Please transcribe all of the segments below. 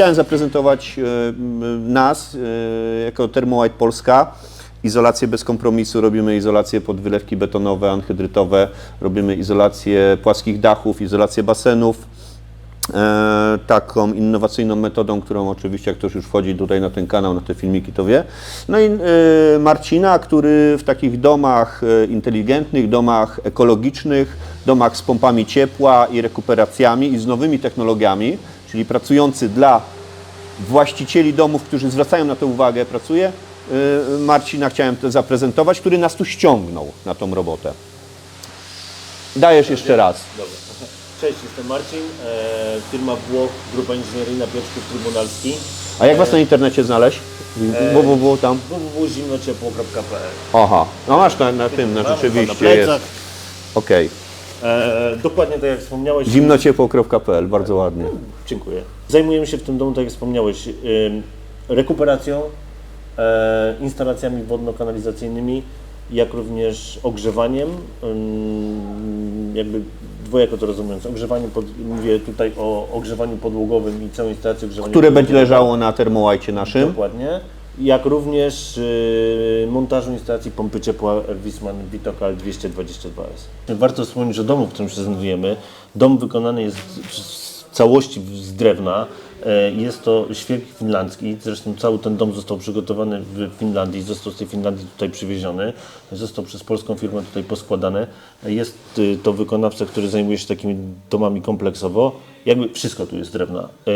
chciałem zaprezentować e, nas e, jako Thermowhite Polska. Izolację bez kompromisu, robimy izolację pod wylewki betonowe, anhydrytowe, robimy izolację płaskich dachów, izolację basenów. E, taką innowacyjną metodą, którą oczywiście jak ktoś już wchodzi tutaj na ten kanał, na te filmiki, to wie. No i Marcina, który w takich domach inteligentnych, domach ekologicznych, domach z pompami ciepła i rekuperacjami i z nowymi technologiami, czyli pracujący dla właścicieli domów, którzy zwracają na to uwagę, pracuje. e, Marcina chciałem to zaprezentować, który nas tu ściągnął na tą robotę. Dajesz jeszcze raz. Dobra. Cześć, jestem Marcin, e, firma Włoch, Grupa Inżynieryjna Piotrków Trybunalski, A jak was na internecie znaleźć? www tam. www.zimnociepło.pl Aha, no masz na, na tym, Mam rzeczywiście na jest. Okej, E, dokładnie tak jak wspomniałeś. zimnociepło.pl, bardzo ładnie. Dziękuję. Zajmujemy się w tym domu, tak jak wspomniałeś, rekuperacją, e, instalacjami wodno-kanalizacyjnymi, jak również ogrzewaniem, jakby dwojako to rozumiejąc, ogrzewaniem, pod, mówię tutaj o ogrzewaniu podłogowym i całej instalacji ogrzewania Które będzie leżało na termołajcie naszym. Dokładnie. Jak również y, montażu instalacji pompy ciepła Wisman Vitokal 222S. Warto wspomnieć o domu, w którym się znajdujemy. Dom wykonany jest w całości z drewna. E, Jest to świerk finlandzki, zresztą cały ten dom został przygotowany w Finlandii, został z tej Finlandii tutaj przywieziony, został przez polską firmę tutaj poskładany. Jest y, to wykonawca, który zajmuje się takimi domami kompleksowo. Jakby wszystko tu jest drewna, e,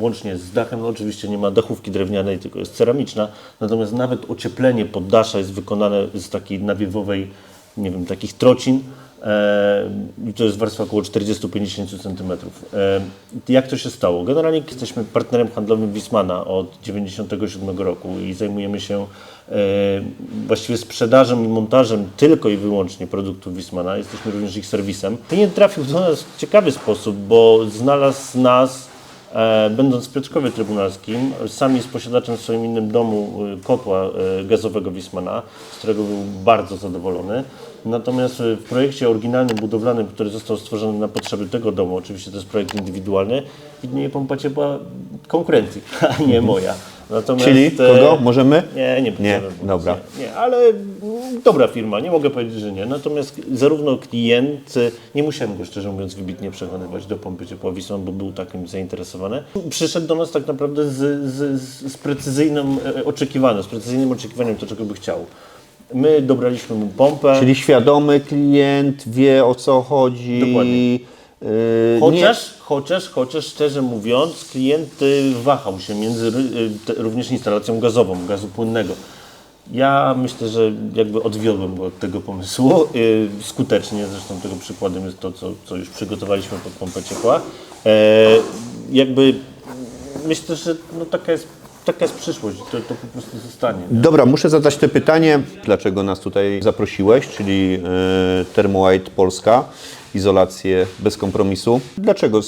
łącznie z dachem, no oczywiście nie ma dachówki drewnianej, tylko jest ceramiczna, natomiast nawet ocieplenie poddasza jest wykonane z takiej nawiewowej, nie wiem, takich trocin, E, I to jest warstwa około 40-50 cm. E, Jak to się stało? Generalnie jesteśmy partnerem handlowym Wismana od 1997 roku i zajmujemy się e, właściwie sprzedażą i montażem tylko i wyłącznie produktów Wismana. Jesteśmy również ich serwisem. Klient trafił do nas w ciekawy sposób, bo znalazł nas E, Będąc w Piotrkowie Trybunalskim, sam jest posiadaczem w swoim innym domu e, kotła e, gazowego Wismana, z którego był bardzo zadowolony. Natomiast e, w projekcie oryginalnym, budowlanym, który został stworzony na potrzeby tego domu, oczywiście to jest projekt indywidualny, widnieje pompa ciepła konkurencji, a nie moja. Natomiast, Czyli e, kogo? Możemy? Nie, nie, Nie, będziemy mówić, dobra. Nie, nie, ale mm, dobra firma, nie mogę powiedzieć, że nie. Natomiast zarówno klient, nie musiałem go szczerze mówiąc wybitnie przekonywać do pompy ciepła Wisłą, bo był takim zainteresowany. Przyszedł do nas tak naprawdę z, z, z, precyzyjnym e, oczekiwaniem, z precyzyjnym oczekiwaniem to, czego by chciał. My dobraliśmy mu pompę. Czyli świadomy klient wie o co chodzi. Dokładnie. Yy, Chociaż, chociaż, chociaż szczerze mówiąc, klient y, wahał się między y, również instalacją gazową, gazu płynnego. Ja myślę, że jakby odwiodłem go od tego pomysłu y, skutecznie, zresztą tego przykładem jest to, co, co już przygotowaliśmy pod pompę ciepła. E, jakby myślę, że no, taka, jest, taka jest przyszłość, to, to po prostu zostanie. Nie? Dobra, muszę zadać te pytanie, dlaczego nas tutaj zaprosiłeś, czyli yy, Thermowhite Polska, izolację bez kompromisu. Dlaczego?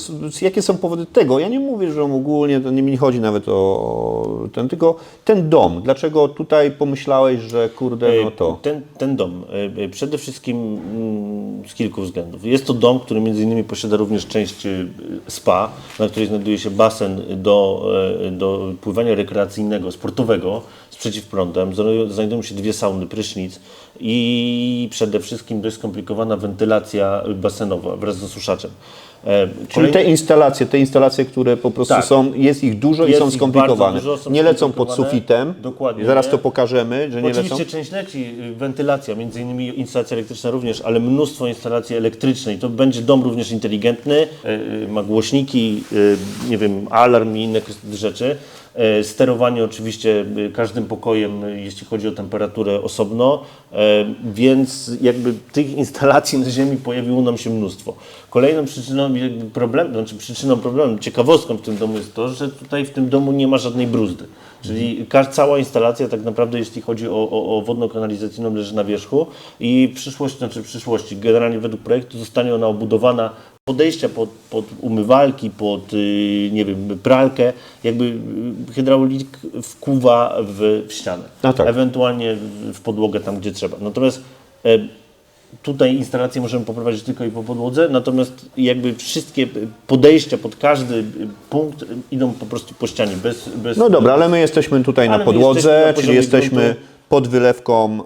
Jakie są powody tego? Ja nie mówię, że ogólnie, to nie mi chodzi nawet o ten, tylko ten dom. Dlaczego tutaj pomyślałeś, że kurde, no to. Ten, ten dom e, e, przede wszystkim mm, z kilku względów. Jest to dom, który między innymi posiada również część e, spa, na której znajduje się basen do, e, do pływania rekreacyjnego, sportowego z przeciwprądem. Znajdują- się dwie sauny, prysznic i przede wszystkim dość skomplikowana wentylacja basenowa wraz z osuszaczem. E, Czyli te instalacje, te instalacje, które po prostu Tak. są, jest ich dużo Jest i są skomplikowane. dużo, są nie lecą pod sufitem. Dokładnie Zaraz nie. to pokażemy, że nie lecą. Oczywiście część leci, y, wentylacja, między innymi instalacja elektryczna również, ale mnóstwo instalacji elektrycznej. To będzie dom również inteligentny, y, y, ma głośniki, y, nie wiem, alarm i inne rzeczy. Y, Sterowanie oczywiście każdym pokojem, jeśli chodzi o temperaturę osobno, y, więc jakby tych instalacji na ziemi pojawiło nam się mnóstwo. Kolejną przyczyną problem, znaczy przyczyną problemu, ciekawostką w tym domu jest to, że tutaj w tym domu nie ma żadnej bruzdy. Czyli cała instalacja tak naprawdę, jeśli chodzi o, o, o wodno-kanalizacyjną, leży na wierzchu i w przyszłości, znaczy w przyszłości, generalnie według projektu zostanie ona obudowana podejścia pod, pod umywalki, pod, y, nie wiem, pralkę, jakby y, hydraulik wkuwa w, w ścianę. No tak. Ewentualnie w, w podłogę tam, gdzie trzeba. Natomiast e, tutaj instalację możemy poprowadzić tylko i po podłodze, natomiast jakby wszystkie podejścia pod każdy punkt idą po prostu po ścianie, bez... bez No dobra, ale my jesteśmy tutaj na my jesteśmy podłodze, na czyli jesteśmy gruntu. pod wylewką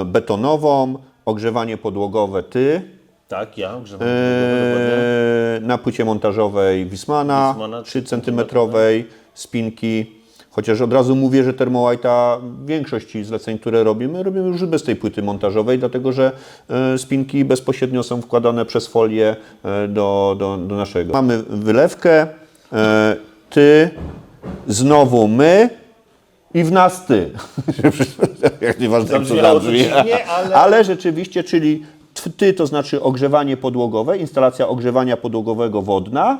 e, betonową, ogrzewanie podłogowe ty, Tak, ja grzewam. e, na płycie montażowej Wismana, Wismana, 3 cm spinki. Chociaż od razu mówię, że Thermowhite'a większości zleceń, które robimy, robimy już bez tej płyty montażowej, dlatego że e, spinki bezpośrednio są wkładane przez folię e, do, do, do naszego. Mamy wylewkę, e, ty, znowu my i w nas ty. Jak nieważne jak to zabrzmi. ale- ale rzeczywiście, czyli ty to znaczy ogrzewanie podłogowe, instalacja ogrzewania podłogowego wodna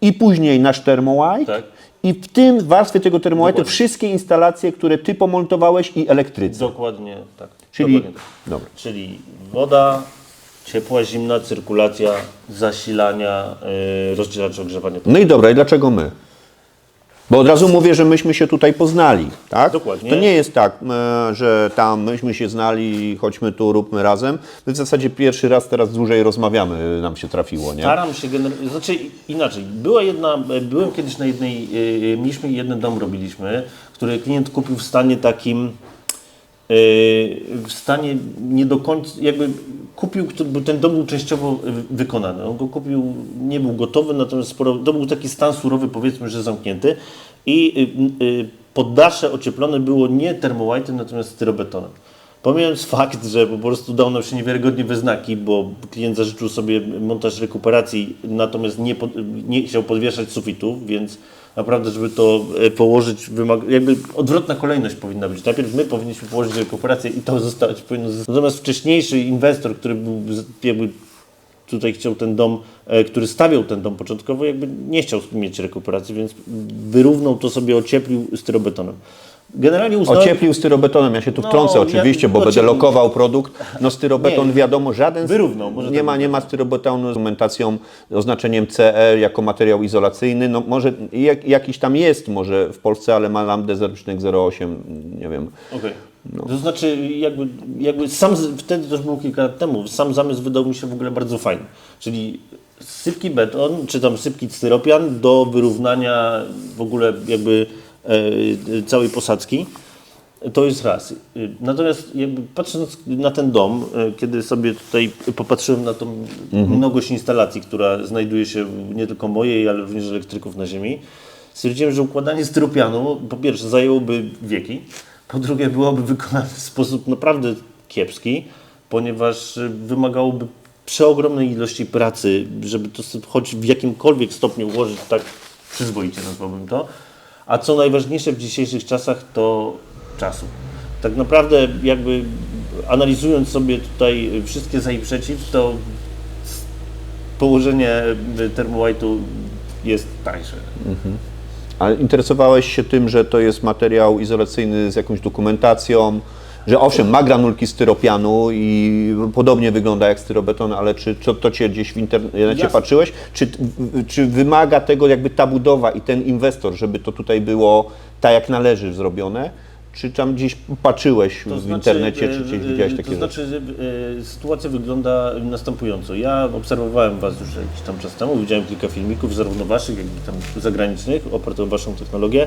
i później nasz Thermowhite. Tak. I w tym warstwie tego Thermowhite'u Dokładnie. wszystkie instalacje, które ty pomontowałeś i elektrycy. Dokładnie tak. Czyli, Dokładnie tak. dobra. Czyli woda, ciepła, zimna, cyrkulacja, zasilania, yy, rozdzielacz ogrzewania. No i dobra, i dlaczego my? Bo od razu mówię, że myśmy się tutaj poznali, tak? Dokładnie. To nie jest tak, e, że tam myśmy się znali, chodźmy tu, róbmy razem. My w zasadzie pierwszy raz teraz dłużej rozmawiamy, nam się trafiło, nie? Staram się generalnie, znaczy inaczej, była jedna, byłem kiedyś na jednej, mieliśmy jeden dom robiliśmy, który klient kupił w stanie takim, w stanie nie do końca, jakby kupił, ten dom był częściowo y, wykonany. On go kupił, nie był gotowy, natomiast sporo, to był taki stan surowy, powiedzmy, że zamknięty i y, y, poddasze ocieplone było nie termowhite'em, natomiast styrobetonem. Pomijając fakt, że po prostu dał nam się niewiarygodnie we znaki, bo klient zażyczył sobie montaż rekuperacji, natomiast nie, pod, nie chciał podwieszać sufitów, więc naprawdę, żeby to e, położyć, jakby odwrotna kolejność powinna być. Najpierw my powinniśmy położyć rekuperację i to zostać powinno. Natomiast wcześniejszy inwestor, który był jakby tutaj chciał ten dom, e, który stawiał ten dom początkowo, jakby nie chciał mieć rekuperacji, więc wyrównał to sobie, ocieplił styrobetonem. Generalnie uznałem... Ocieplił styrobetonem, ja się tu No, wtrącę ja- oczywiście, bo będę ocieplił. lokował produkt. No styrobeton Nie. wiadomo, żaden... z- Wyrównał, może Nie tak ma, nie ma styrobetonu z dokumentacją, oznaczeniem CE jako materiał izolacyjny. No może jak, jakiś tam jest może w Polsce, ale ma lambdę 0,08, nie wiem. Okej. To znaczy, jakby, jakby sam, wtedy to już było kilka lat temu, sam zamysł wydał mi się w ogóle bardzo fajny. Czyli sypki beton, czy tam sypki styropian do wyrównania w ogóle jakby całej posadzki. To jest raz. Natomiast patrząc na ten dom, e, kiedy sobie tutaj popatrzyłem na tą mnogość instalacji, która znajduje się nie tylko mojej, ale również elektryków na ziemi, stwierdziłem, że układanie styropianu po pierwsze zajęłoby wieki, po drugie byłoby wykonane w sposób naprawdę kiepski, ponieważ wymagałoby przeogromnej ilości pracy, żeby to choć w jakimkolwiek stopniu ułożyć tak przyzwoicie nazwałbym to. A co najważniejsze w dzisiejszych czasach to czasu. Tak naprawdę jakby analizując sobie tutaj wszystkie za i przeciw, to położenie termowhite'u jest tańsze. Ale interesowałeś się tym, że to jest materiał izolacyjny z jakąś dokumentacją, że owszem, ma granulki styropianu i podobnie wygląda jak styrobeton, ale czy to, to Cię gdzieś w internecie Jasne. patrzyłeś? Czy, czy wymaga tego jakby ta budowa i ten inwestor, żeby to tutaj było tak jak należy zrobione? Czy tam gdzieś patrzyłeś w internecie, czy gdzieś e, widziałeś to takie rzeczy? znaczy, e, sytuacja wygląda następująco. Ja obserwowałem Was już jakiś tam czas temu, widziałem kilka filmików, zarówno Waszych, jak i tam zagranicznych, oparte o Waszą technologię.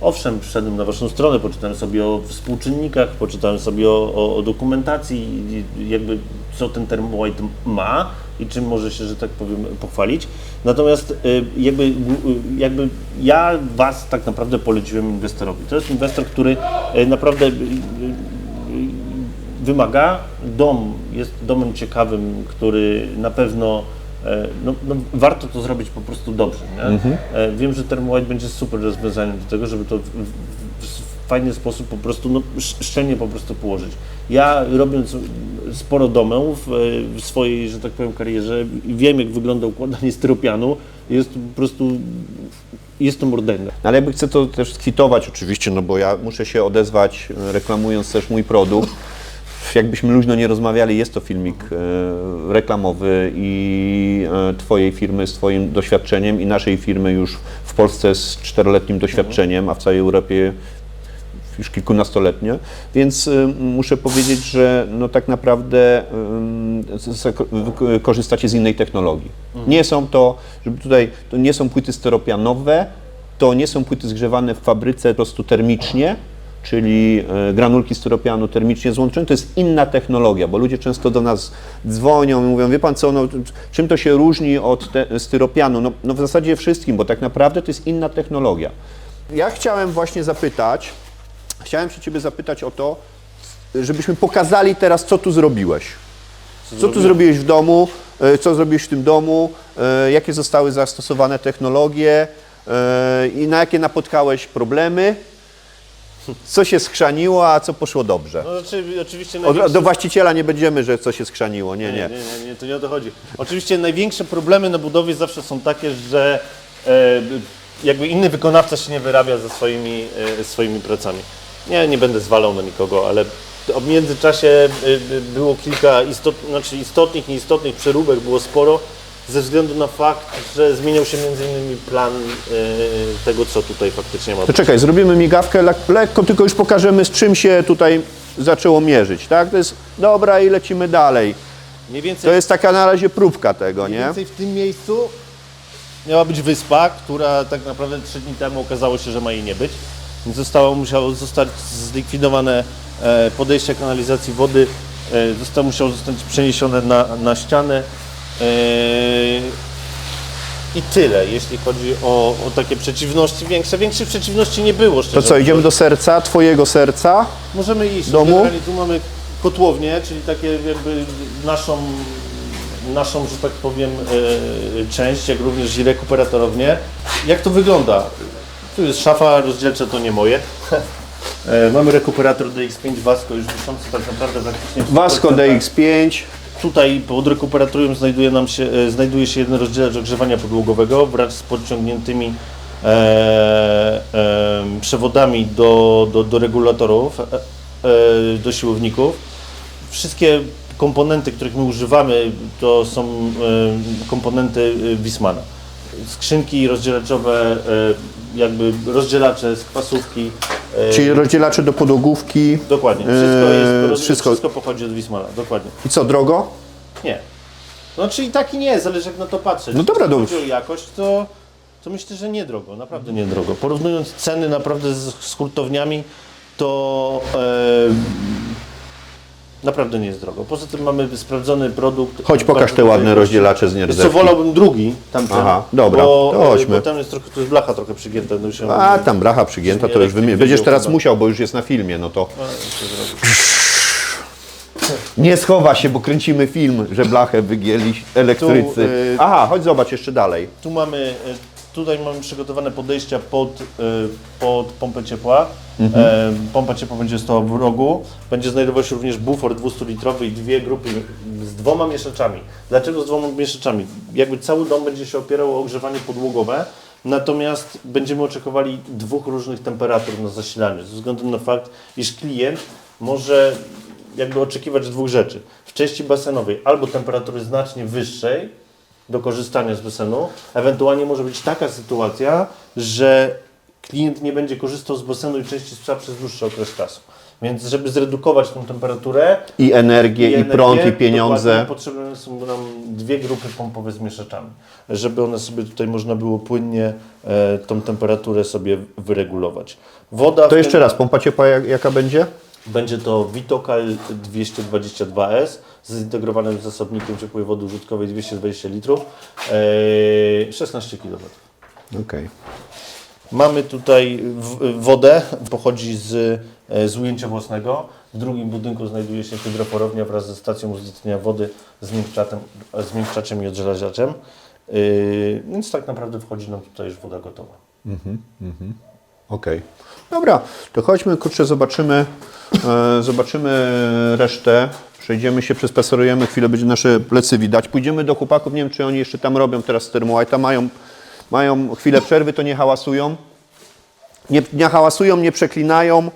Owszem, wszedłem na Waszą stronę, poczytałem sobie o współczynnikach, poczytałem sobie o, o, o dokumentacji, jakby co ten Thermowhite ma i czym może się, że tak powiem, pochwalić. Natomiast y, jakby, y, jakby ja Was tak naprawdę poleciłem inwestorowi. To jest inwestor, który y, naprawdę wymaga. Dom jest domem ciekawym, który na pewno no, no, warto to zrobić po prostu dobrze. Nie? E, Wiem, że Thermowhite będzie super rozwiązaniem do tego, żeby to w, w, fajny sposób po prostu, no, sz- szczelnie po prostu położyć. Ja robiąc sporo domów e, w swojej, że tak powiem, karierze, wiem jak wygląda układanie styropianu, jest po prostu, jest to mordęga. Ale jakby chcę to też skwitować oczywiście, no bo ja muszę się odezwać, e, reklamując też mój produkt. Jakbyśmy luźno nie rozmawiali, jest to filmik e, reklamowy i e, Twojej firmy z Twoim doświadczeniem i naszej firmy już w Polsce z czteroletnim doświadczeniem, a w całej Europie już kilkunastoletnie, więc y, muszę powiedzieć, że no tak naprawdę korzystacie z innej technologii. Nie są to, żeby tutaj, to nie są płyty styropianowe, to nie są płyty zgrzewane w fabryce po prostu termicznie, czyli e, granulki styropianu termicznie złączone, to jest inna technologia, bo ludzie często do nas dzwonią i mówią, wie pan co, no, czym to się różni od te, styropianu? No, no w zasadzie wszystkim, bo tak naprawdę to jest inna technologia. Ja chciałem właśnie zapytać, chciałem się ciebie zapytać o to, żebyśmy pokazali teraz, co tu zrobiłeś. Co tu zrobiłeś w domu, e, co zrobiłeś w tym domu, e, jakie zostały zastosowane technologie i na jakie napotkałeś problemy, co się schrzaniło, a co poszło dobrze. No, znaczy, oczywiście Od, największy- do właściciela nie będziemy, że co się schrzaniło, nie, Nie, nie. nie, nie, nie, to nie o to chodzi. Oczywiście największe problemy na budowie zawsze są takie, że e, jakby inny wykonawca się nie wyrabia ze swoimi, e, swoimi pracami. Nie, nie będę zwalał na nikogo, ale w międzyczasie e, e, było kilka istot, znaczy istotnych, nieistotnych przeróbek, było sporo, ze względu na fakt, że zmieniał się między innymi plan e, tego, co tutaj faktycznie ma To czekaj, zrobimy migawkę lek- lekko, tylko już pokażemy z czym się tutaj zaczęło mierzyć, tak? To jest dobra i lecimy dalej. Więcej To jest taka na razie próbka tego, Mniej nie? więcej w tym miejscu miała być wyspa, która tak naprawdę trzy dni temu okazało się, że ma jej nie być. Więc zostało, musiało zostać zlikwidowane e, podejście kanalizacji wody, e, zostało, musiało zostać przeniesione na, na ścianę. E, I tyle, jeśli chodzi o, o takie przeciwności większe. Większych przeciwności nie było, szczerze To co, idziemy do serca, twojego serca? Możemy iść. Domu? Generalnie tu mamy kotłownię, czyli takie jakby naszą, naszą że tak powiem, e, część, jak również i rekuperatorownię. Jak to wygląda? Tu jest szafa rozdzielcza, to nie moje. E, Mamy rekuperator DX5 Vasco już wiszący tak naprawdę praktycznie Vasco 100%. DX5, Tutaj pod rekuperatorium znajduje, nam się, e, znajduje się jeden rozdzielacz ogrzewania podłogowego wraz z podciągniętymi e, e, przewodami do, do, do regulatorów, e, e, do siłowników. Wszystkie komponenty, których my używamy, to są e, komponenty e, Wismana. Skrzynki rozdzielaczowe, e, jakby rozdzielacze z kwasówki. E, czyli rozdzielacze do podłogówki. Dokładnie, wszystko, Eee, jest, wszystko- wszystko pochodzi od Wismana, dokładnie. I co, drogo? Nie. No czyli tak i nie, zależy jak na to patrzeć. No dobra, Jeśli dobrze. chodzi o jakość, to, to myślę, że niedrogo, naprawdę niedrogo. Porównując ceny naprawdę z, z hurtowniami, to e, naprawdę nie jest drogo. Poza tym mamy sprawdzony produkt. Chodź, pokaż te ładne rozdzielacze z nierdzewki. co, wolałbym drugi tamten. Aha, dobra, bo, to chodźmy. Bo tam jest trochę, tu jest blacha trochę przygięta. będę musiał- A, tam bracha przygięta, to już wymienię. Będziesz teraz chyba. musiał, bo już jest na filmie, no to... Nie schowa się, bo kręcimy film, że blachę wygięli elektrycy. Tu, y- Aha, chodź zobacz jeszcze dalej. Tu mamy, e, tutaj mamy przygotowane podejścia pod, e, pod pompę ciepła. E, Pompa ciepła będzie stała w rogu. Będzie znajdował się również bufor 200-litrowy i dwie grupy z dwoma mieszaczami. Dlaczego z dwoma mieszaczami? Jakby cały dom będzie się opierał o ogrzewanie podłogowe, natomiast będziemy oczekowali dwóch różnych temperatur na zasilaniu, ze względu na fakt, iż klient może jakby oczekiwać dwóch rzeczy. W części basenowej albo temperatury znacznie wyższej, do korzystania z basenu. Ewentualnie może być taka sytuacja, że klient nie będzie korzystał z basenu i części spa przez dłuższy okres czasu. Więc żeby zredukować tą temperaturę I energię, i, energię, prąd, i pieniądze. Potrzebne są nam dwie grupy pompowe z mieszaczami, żeby one sobie tutaj można było płynnie e, tą temperaturę sobie wyregulować. Woda To jeszcze tym- raz, pompa ciepła jak, jaka będzie? będzie to Vitokal 222S z zintegrowanym zasobnikiem ciepłej wody użytkowej 220 litrów, e, 16 kW. Okej. Mamy tutaj wodę, pochodzi z, e, z ujęcia własnego. W drugim budynku znajduje się hydroporownia wraz ze stacją uzyskania wody, zmiękczaczem, zmiękczaczem i odżelażaczem. Yy, więc tak naprawdę wchodzi nam tutaj już woda gotowa. Okej. Dobra, to chodźmy, kurczę, zobaczymy, e, zobaczymy resztę. Przejdziemy się, przespacerujemy, chwilę będzie nasze plecy widać. Pójdziemy do chłopaków, nie wiem, czy oni jeszcze tam robią teraz Thermowhite'a, mają, mają chwilę przerwy, to nie hałasują. Nie, nie hałasują, nie przeklinają.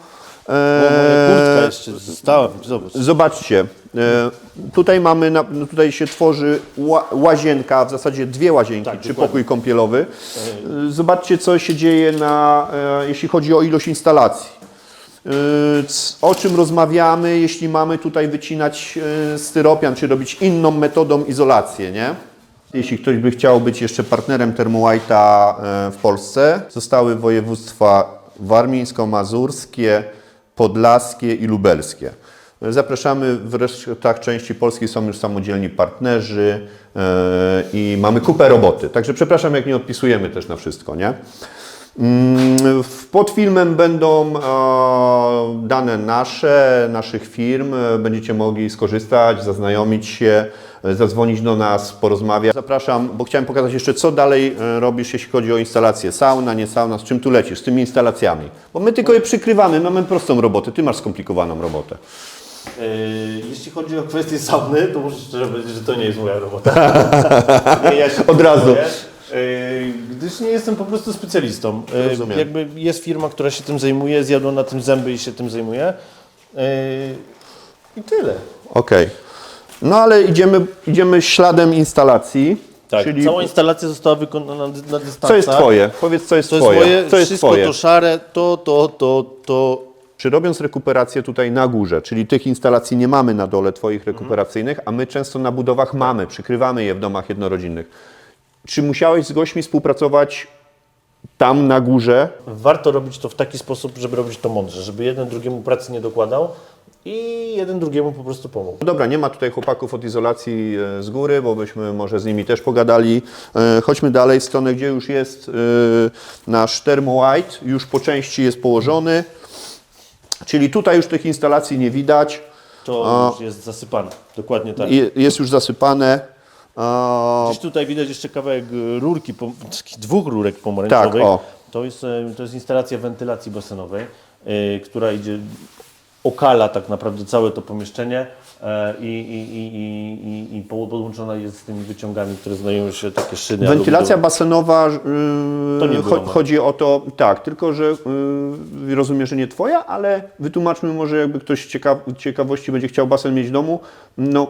E, kurtka jeszcze została, zobacz. Zobaczcie, e, tutaj mamy, na, no tutaj się tworzy ła, łazienka, w zasadzie dwie łazienki, Tak, czy dokładnie. pokój kąpielowy. E, Zobaczcie, co się dzieje, na, e, jeśli chodzi o ilość instalacji. C- O czym rozmawiamy, jeśli mamy tutaj wycinać yy, styropian, czy robić inną metodą izolację, nie? Jeśli ktoś by chciał być jeszcze partnerem Thermowhite'a yy, w Polsce, zostały województwa warmińsko-mazurskie, podlaskie i lubelskie. Zapraszamy, w resztach części Polski są już samodzielni partnerzy yy, i mamy kupę roboty. Także przepraszam, jak nie odpisujemy też na wszystko, nie? Mm, Pod filmem będą e, dane nasze, naszych firm. E, Będziecie mogli skorzystać, zaznajomić się, e, zadzwonić do nas, porozmawiać. Zapraszam, bo chciałem pokazać jeszcze, co dalej e, robisz, jeśli chodzi o instalację. Sauna, nie sauna, z czym tu lecisz, z tymi instalacjami. Bo my tylko je przykrywamy, mamy prostą robotę, ty masz skomplikowaną robotę. Yy, jeśli chodzi o kwestię sauny, to muszę szczerze powiedzieć, że to nie jest moja robota. ja Od razu. Yy, Gdyż nie jestem po prostu specjalistą. Yy, Rozumiem. Jakby jest firma, która się tym zajmuje, zjadła na tym zęby i się tym zajmuje. Yy, I tyle. Okej. No ale idziemy, idziemy śladem instalacji. Tak, czyli cała instalacja została wykonana na, dystansach. co jest Twoje? Powiedz, co jest To jest Twoje. moje, co jest wszystko twoje? to szare, to, to, to, to. Czy robiąc rekuperację tutaj na górze, czyli tych instalacji nie mamy na dole Twoich rekuperacyjnych, a my często na budowach mamy, przykrywamy je w domach jednorodzinnych. Czy musiałeś z gośćmi współpracować tam na górze? Warto robić to w taki sposób, żeby robić to mądrze, żeby jeden drugiemu pracy nie dokładał i jeden drugiemu po prostu pomógł. No Dobra, nie ma tutaj chłopaków od izolacji e, z góry, bo byśmy może z nimi też pogadali. E, Chodźmy dalej w stronę, gdzie już jest e, nasz Thermowhite, już po części jest położony. Czyli tutaj już tych instalacji nie widać. To już jest zasypane, dokładnie tak. Je- Jest już zasypane. E, Gdzieś tutaj widać jeszcze kawałek rurki, pom- takich dwóch rurek pomarańczowych. Tak, o. To, jest, e, to jest instalacja wentylacji basenowej, y, która idzie, okala tak naprawdę całe to pomieszczenie e, i, i, i, i, i, i po- podłączona jest z tymi wyciągami, które znajdują się takie szyny. Wentylacja basenowa, yy, To nie było cho- moje. chodzi o to, tak, tylko że yy, rozumiem, że nie twoja, ale wytłumaczmy może jakby ktoś ciekaw, ciekawości będzie chciał basen mieć w domu, no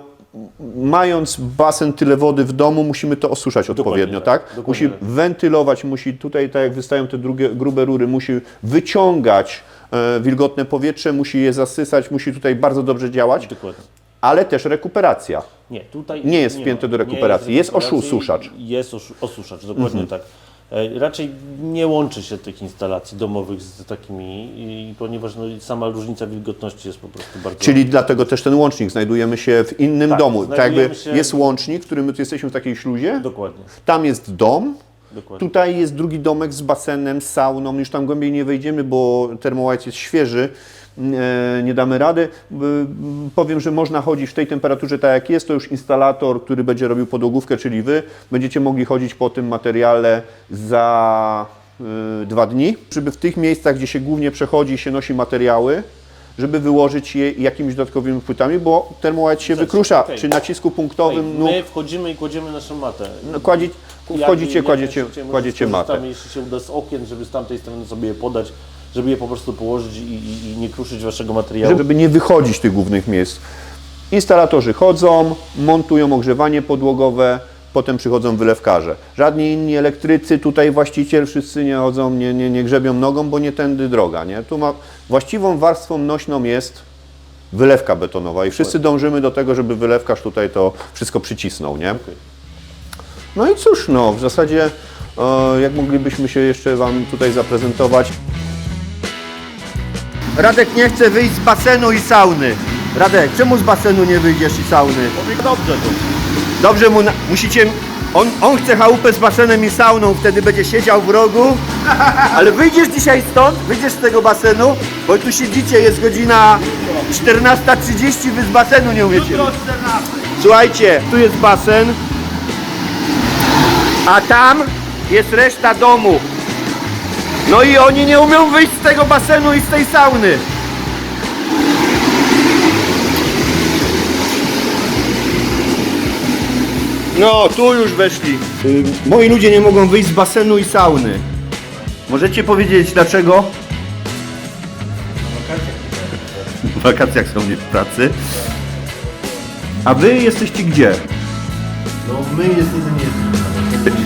mając basen tyle wody w domu, musimy to osuszać odpowiednio, tak, tak? Musi tak. wentylować, musi tutaj, tak jak wystają te drugie, grube rury, musi wyciągać e, wilgotne powietrze, musi je zasysać, musi tutaj bardzo dobrze działać, Dokładnie. ale też rekuperacja. Nie, tutaj Nie jest ma. wpięte do rekuperacji. Jest rekuperacji, osuszacz. Jest osuszacz, dokładnie tak. E, Raczej nie łączy się tych instalacji domowych z takimi, i, ponieważ no, sama różnica wilgotności jest po prostu bardzo... Czyli dlatego też ten łącznik znajdujemy się w innym Tak, domu. Tak jakby się- jest łącznik, w którym my tu jesteśmy w takiej śluzie, Dokładnie, tam jest dom, dokładnie. tutaj jest drugi domek z basenem, z sauną, już tam głębiej nie wejdziemy, bo Thermowhite jest świeży, nie damy rady. E, Powiem, że można chodzić w tej temperaturze tak jak jest, to już instalator, który będzie robił podłogówkę, czyli Wy, będziecie mogli chodzić po tym materiale za e, dwa dni, żeby w tych miejscach, gdzie się głównie przechodzi, się nosi materiały, żeby wyłożyć je jakimiś dodatkowymi płytami, bo Thermowhite się wykrusza okej. przy nacisku punktowym. No, My wchodzimy i kładziemy naszą matę. no, kładzie, wchodzicie, kładziecie, może kładziecie matę. Jeśli się uda z okien, żeby z tamtej strony sobie je podać, żeby je po prostu położyć i, i, i nie kruszyć waszego materiału. żeby nie wychodzić tych głównych miejsc. Instalatorzy chodzą, montują ogrzewanie podłogowe, potem przychodzą wylewkarze. Żadni inni elektrycy, tutaj właściciel, wszyscy nie chodzą, nie, nie, nie grzebią nogą, bo nie tędy droga. Nie? Tu ma, właściwą warstwą nośną jest wylewka betonowa i wszyscy dążymy do tego, żeby wylewkarz tutaj to wszystko przycisnął. Nie? No i cóż, no w zasadzie e, jak moglibyśmy się jeszcze Wam tutaj zaprezentować. Radek nie chce wyjść z basenu i sauny. Radek, czemu z basenu nie wyjdziesz i sauny? Dobrze to. Dobrze mu, na... musicie... On, on chce chałupę z basenem i sauną, wtedy będzie siedział w rogu. Ale wyjdziesz dzisiaj stąd, wyjdziesz z tego basenu, bo tu siedzicie, jest godzina 14.30, wy z basenu nie umiecie. Słuchajcie, tu jest basen, a tam jest reszta domu. No i oni nie umią wyjść z tego basenu i z tej sauny. No, tu już weszli. Y, moi ludzie nie mogą wyjść z basenu i sauny. Możecie powiedzieć dlaczego? W wakacjach są nie w pracy. A wy jesteście gdzie? No my jesteśmy jedni.